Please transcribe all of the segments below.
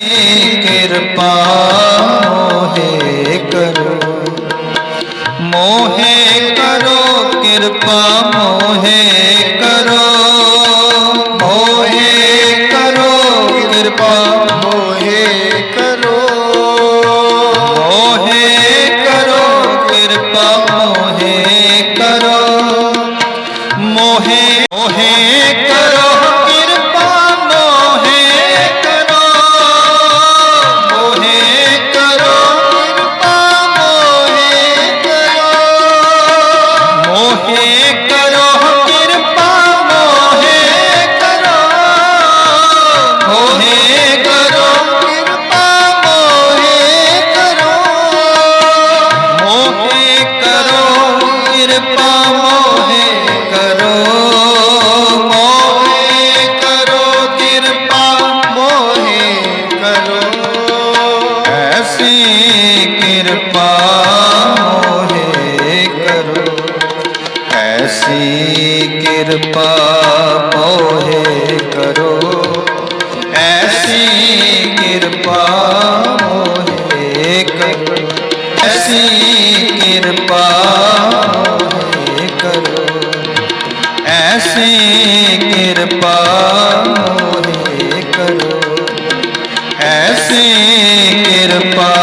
ਕਿਰਪਾ ਮੋਹੇ ਕਰੋ। ਮੋਹੇ ਕਰੋ, ਕਿਰਪਾ ਮੋਹੇ ਕਰੋ। ਮੋਹੇ ਕਰੋ, ਕਿਰਪਾ ਮੋਹੇ ਕਰੋ। ਮੋਹੇ ਕਰੋ, ਕਿਰਪਾ ਮੋਹੇ ਕਰੋ। ਮੋਹੇ ਮੋਹੇ ਕਰੋ ਐਸੀ ਕਿਰਪਾ ਮੋਹੇ ਕਰੋ ਐਸੀ ਕਿਰਪਾ ਮੋਹੇ ਕਰੋ ਐਸੀ ਕਿਰਪਾ ਮੋਹੇ ਕਰੋ ਐਸੀ ਕਿਰਪਾ ਮੋਹੇ ਕਰੋ ਐਸੀ ਕਿਰਪਾ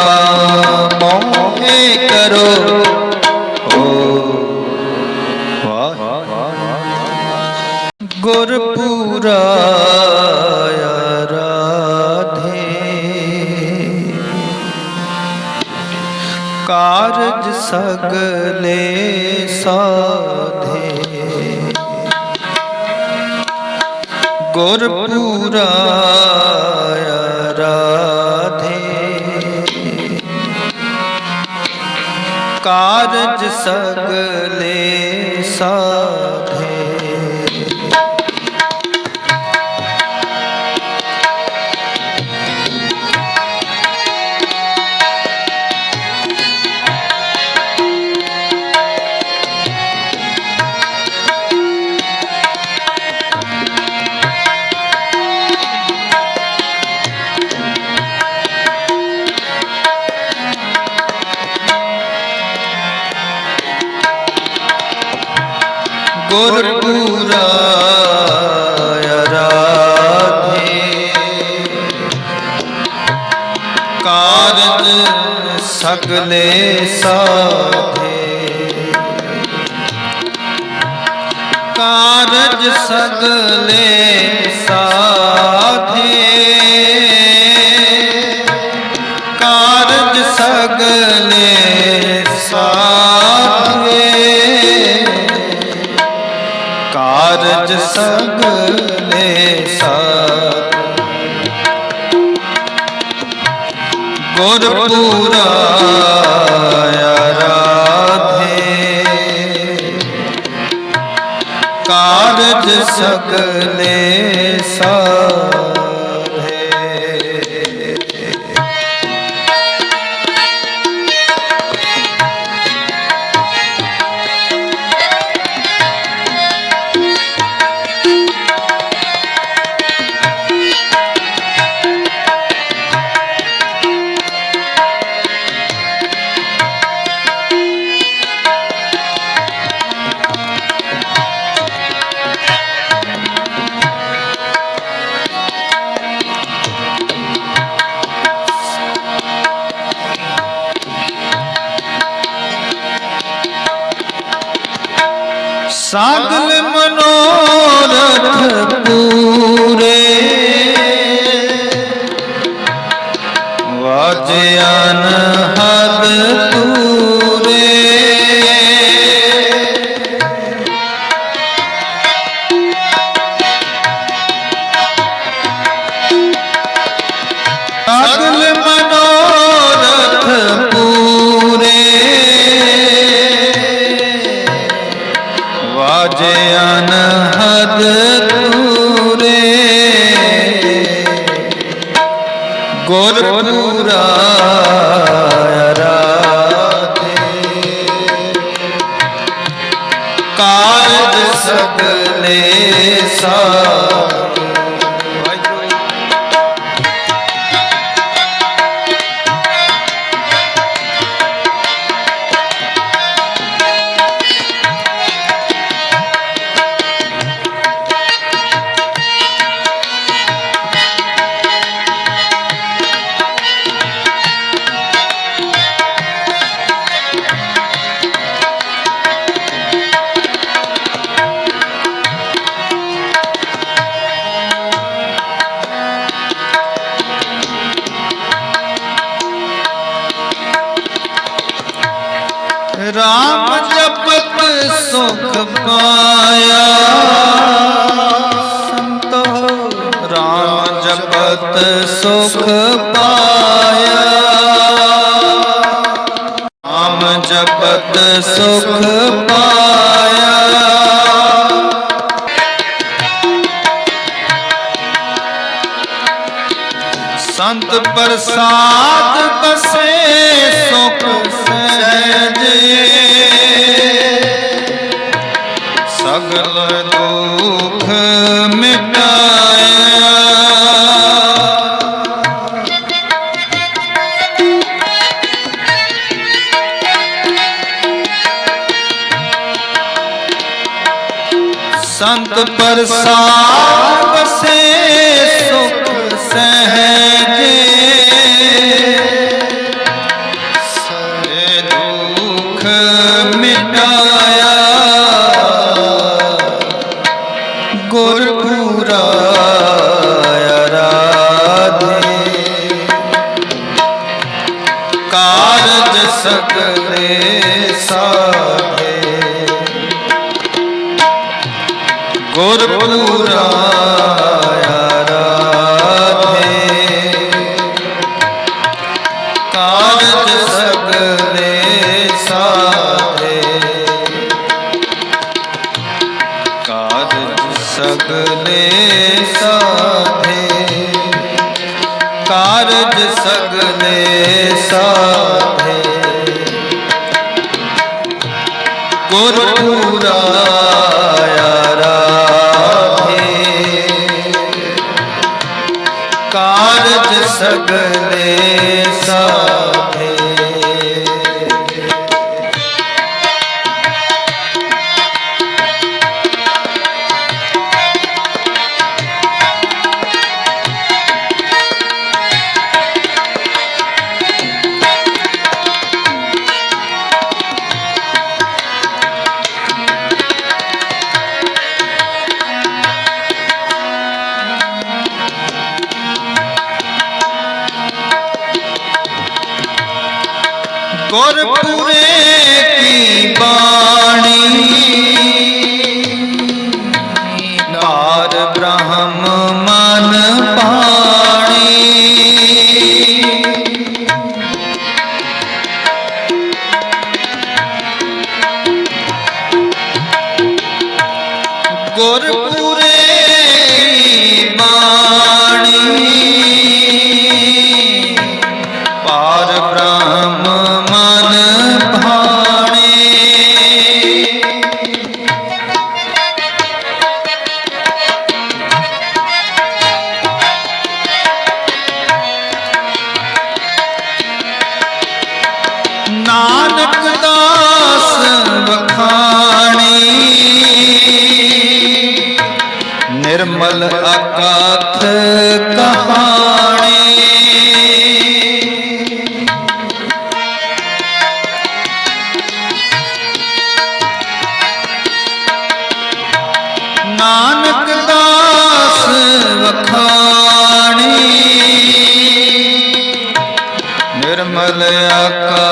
ਕਾਰਜ ਸਗਲੇ ਸਾਧੇ। ਗੁਰਪੂਰਾ ਰਾਧੇ। ਕਾਰਜ ਸਗਲੇ ਸਾਧੇ। ਗੁਰਪੂਰਾ ਰਾਧੇ ਕਾਰਜ ਸਗਲੇ ਸਾਧੇ ਕਾਰਜ ਸਗਲੇ ਸਾਧੇ ਕਾਰਜ ਸਗਲੇ ਸਾਧ ਗੁਰਪੂਰਾ ਰਾਧੇ ਕਾਰਜ ਸਗਲੇ ਸਾਧੇ ਸਾਗਲ ਮਨੋਰਥ ਪੂਰੇ ਵਾਜਿਆਨ ਹਦ ਵਾਜਿਆਨ ਹਦ ਤੂਰੇ ਗੁਰਪੂਰਾ ਰਾਧੇ ਕਾਰਜ ਸਗਲੇ ਸਾ ਸੁਖ ਪਾਇਆ। ਸੰਤ ਪ੍ਰਸਾਦ ਬਸੇ ਸੁਖ ਸਹਿਜੇ। ਸਗਲ ਦੁਖ ਮਿਟਾਇਆ ਸੰਤ ਪ੍ਰਸਾਦ ਬਸੇ ਸੁਖ ਸਹਿਜੇ। ਸੇ ਦੁਖ ਮਿਟਾਇਆ। ਗੁਰ ਪੂਰਾ ਕਾਰਜ ਸਗਲੇ ਸਾਧੇ। ਗੁਰ ਪੂਰਾ ਆਰਾਧੇ ਕਾਰਜ ਸਗਲੇ ਸਾਧੇ ਕਾਰਜ ਸਗਲੇ ਸਾਧੇ ਕਾਰਜ ਸਗਲੇ ਸਾਧੇ ਗੁਰ ਸਗਲੇ ਸਾਧੇ ਨਿਰਮਲ ਅਕਾਥ ਕਹਾਣੀ। ਨਾਨਕ ਦਾਸ ਵਖਾਣੀ। ਨਿਰਮਲ ਅਕਾਥ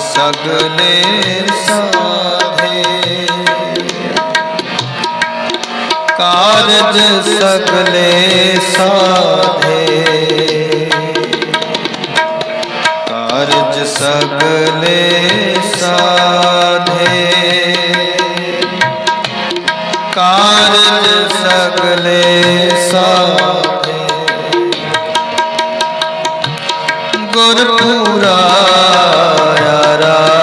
ਸਗਲੇ ਸਾਧੇ। ਕਾਰਜ ਸਗਲੇ ਸਾਧੇ। ਸਗਲੇ ਸਾਧੇ। ਕਾਰਜ ਸਗਲੇ ਸਾਧੇ। ਗੁਰ ਪੂਰਾ ਆਰਾਧੇ